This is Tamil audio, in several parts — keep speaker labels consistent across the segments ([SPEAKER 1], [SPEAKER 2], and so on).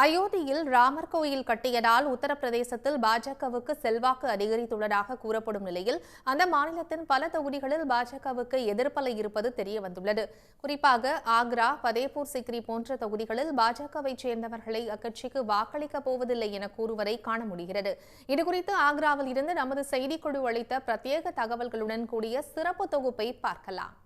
[SPEAKER 1] அயோத்தியில் ராமர் கோயில் கட்டியதால் உத்தரப்பிரதேசத்தில் பாஜகவுக்கு செல்வாக்கு அதிகரித்துள்ளதாக கூறப்படும் நிலையில் அந்த மாநிலத்தின் பல தொகுதிகளில் பாஜகவுக்கு எதிர்ப்பலை இருப்பது தெரியவந்துள்ளது. குறிப்பாக ஆக்ரா பதேபூர் சிக்ரி போன்ற தொகுதிகளில் பாஜகவைச் சேர்ந்தவர்களை அக்கட்சிக்கு வாக்களிக்கப் போவதில்லை என கூறுவதை காண முடிகிறது. இதுகுறித்து ஆக்ராவில் இருந்து நமது செய்திக்குழு அளித்த பிரத்யேக தகவல்களுடன் கூடிய சிறப்பு தொகுப்பை பார்க்கலாம்.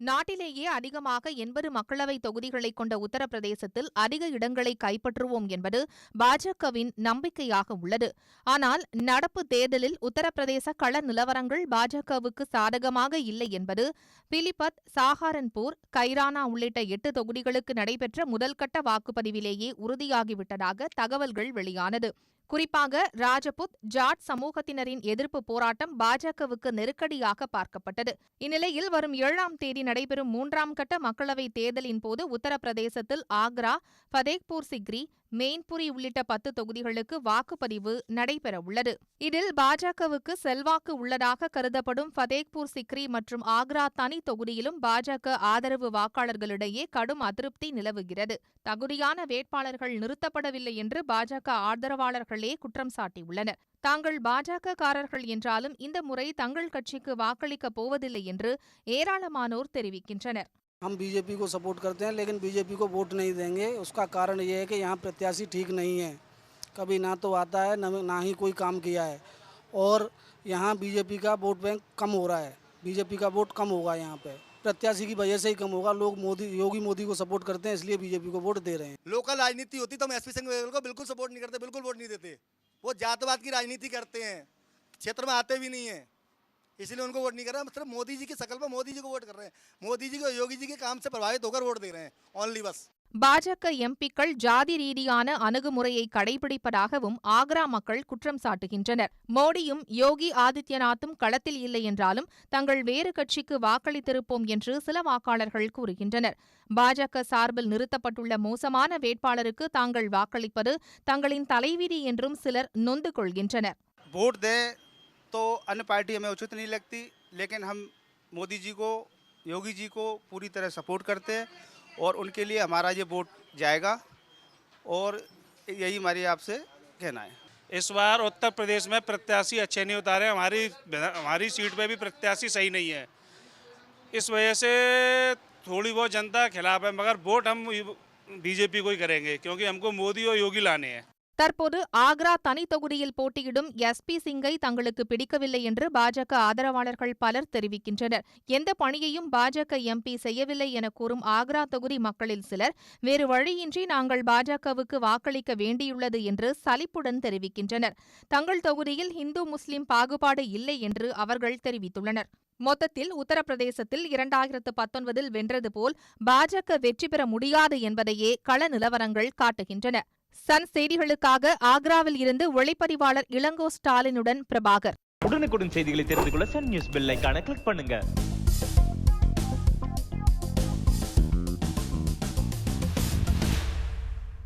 [SPEAKER 2] நாட்டிலேயே அதிகமாக எண்பது மக்களவை தொகுதிகளை கொண்ட உத்தரப்பிரதேசத்தில் அதிக இடங்களை கைப்பற்றுவோம் என்பது பாஜகவின் நம்பிக்கையாக உள்ளது. ஆனால் நடப்பு தேர்தலில் உத்தரப்பிரதேச கள நிலவரங்கள் பாஜகவுக்கு சாதகமாக இல்லை என்பது பிலிபத் சாஹாரன்பூர் கைரானா உள்ளிட்ட எட்டு தொகுதிகளுக்கு நடைபெற்ற முதல்கட்ட வாக்குப்பதிவிலேயே உறுதியாகிவிட்டதாக தகவல்கள் வெளியானது. குறிப்பாக ராஜபுத் ஜாட் சமூகத்தினரின் எதிர்ப்பு போராட்டம் பாஜகவுக்கு நெருக்கடியாக பார்க்கப்பட்டது. இந்நிலையில் வரும் ஏழாம் தேதி நடைபெறும் மூன்றாம் கட்ட மக்களவைத் தேர்தலின் போது உத்தரப்பிரதேசத்தில் ஆக்ரா ஃபதேக்பூர் சிக்ரி மெயின்புரி உள்ளிட்ட பத்து தொகுதிகளுக்கு வாக்குப்பதிவு நடைபெறவுள்ளது. இதில் பாஜகவுக்கு செல்வாக்கு உள்ளதாக கருதப்படும் ஃபதேக்பூர் சிக்ரி மற்றும் ஆக்ரா தனி தொகுதியிலும் பாஜக ஆதரவு வாக்காளர்களிடையே கடும் அதிருப்தி நிலவுகிறது. தகுதியான வேட்பாளர்கள் நிறுத்தப்படவில்லை என்று பாஜக ஆதரவாளர்களே குற்றம் சாட்டியுள்ளனர். தாங்கள் பாஜகக்காரர்கள் என்றாலும் இந்த முறை தங்கள் கட்சிக்கு வாக்களிக்கப் போவதில்லை என்று ஏராளமானோர் தெரிவிக்கின்றனர்.
[SPEAKER 3] हम बीजेपी को सपोर्ट करते हैं, लेकिन बीजेपी को वोट नहीं देंगे। उसका कारण ये है कि यहाँ प्रत्याशी ठीक नहीं है। कभी ना तो आता है, न ही कोई काम किया है। और यहाँ बीजेपी का वोट बैंक कम हो रहा है। बीजेपी का वोट कम होगा यहाँ पे। प्रत्याशी की वजह से ही कम होगा। लोग मोदी, योगी मोदी को सपोर्ट करते हैं, इसलिए बीजेपी को वोट दे रहे हैं।
[SPEAKER 4] लोकल राजनीति होती तो हम एसपी सिंह को बिल्कुल सपोर्ट नहीं करते, बिल्कुल वोट नहीं देते। वो जातवाद की राजनीति करते हैं। क्षेत्र में आते भी नहीं है। इसलिए उनको वोट नहीं कर रहे हम सिर्फ मोदी जी की शकल पर मोदी जी को वोट कर रहे हैं मोदी जी को योगी जी के काम से प्रभावित होकर वोट दे रहे हैं ओनली बस
[SPEAKER 2] பாஜக எம்பிக்கள் ஜாதி ரீதியான அணுகுமுறையை கடைபிடிப்பதாகவும் ஆக்ரா மக்கள் குற்றம் சாட்டுகின்றனர் மோடியும் யோகி ஆதித்யநாத்தும் களத்தில் இல்லை என்றாலும் தங்கள் வேறு கட்சிக்கு வாக்களித்திருப்போம் என்று சில வாக்காளர்கள் கூறுகின்றனர் பாஜக சார்பில் நிறுத்தப்பட்டுள்ள மோசமான வேட்பாளருக்கு தாங்கள் வாக்களிப்பது தங்களின் தலைவிதி என்றும் சிலர் நொந்து கொள்கின்றனர்
[SPEAKER 5] वोट दें तो अन्य पार्टी हमें उचित नहीं लगती, लेकिन हम मोदी जी को, योगी जी को पूरी तरह सपोर्ट करते हैं और उनके लिए हमारा ये वोट जाएगा और यही हमारी आपसे कहना है।
[SPEAKER 6] इस बार उत्तर प्रदेश में प्रत्याशी अच्छे नहीं उतारे, हमारी हमारी सीट पे भी प्रत्याशी सही नहीं है। इस वजह से थोड़ी बहुत जनता खिलाफ है, मगर वोट हम बीजेपी को ही करेंगे, क्योंकि हमको मोदी और योगी लाने हैं।
[SPEAKER 2] தற்போது ஆக்ரா தனி தொகுதியில் போட்டியிடும் எஸ்பி சிங்கை தங்களுக்கு பிடிக்கவில்லை என்று பாஜக ஆதரவாளர்கள் பலர் தெரிவிக்கின்றனர். எந்த பணியையும் பாஜக எம்பி செய்யவில்லை என கூறும் ஆக்ரா தொகுதி மக்களில் சிலர் வேறு வழியின்றி நாங்கள் பாஜகவுக்கு வாக்களிக்க வேண்டியுள்ளது என்று சலிப்புடன் தெரிவிக்கின்றனர். தங்கள் தொகுதியில் இந்து முஸ்லிம் பாகுபாடு இல்லை என்று அவர்கள் தெரிவித்துள்ளனர். மொத்தத்தில் உத்தரப்பிரதேசத்தில் இரண்டாயிரத்து பத்தொன்பதில் வென்றது போல் பாஜக வெற்றி பெற முடியாது என்பதையே கள நிலவரங்கள் காட்டுகின்றன. சன் செய்திகளுக்காக ஆக்ராவில் இருந்து ஒளிப்பதிவாளர் இளங்கோ ஸ்டாலினுடன் பிரபாகர்.
[SPEAKER 7] உடனுக்குடன் செய்திகளை தெரிந்து கொள்ள சன் நியூஸ் பெல் கிளிக் பண்ணுங்க.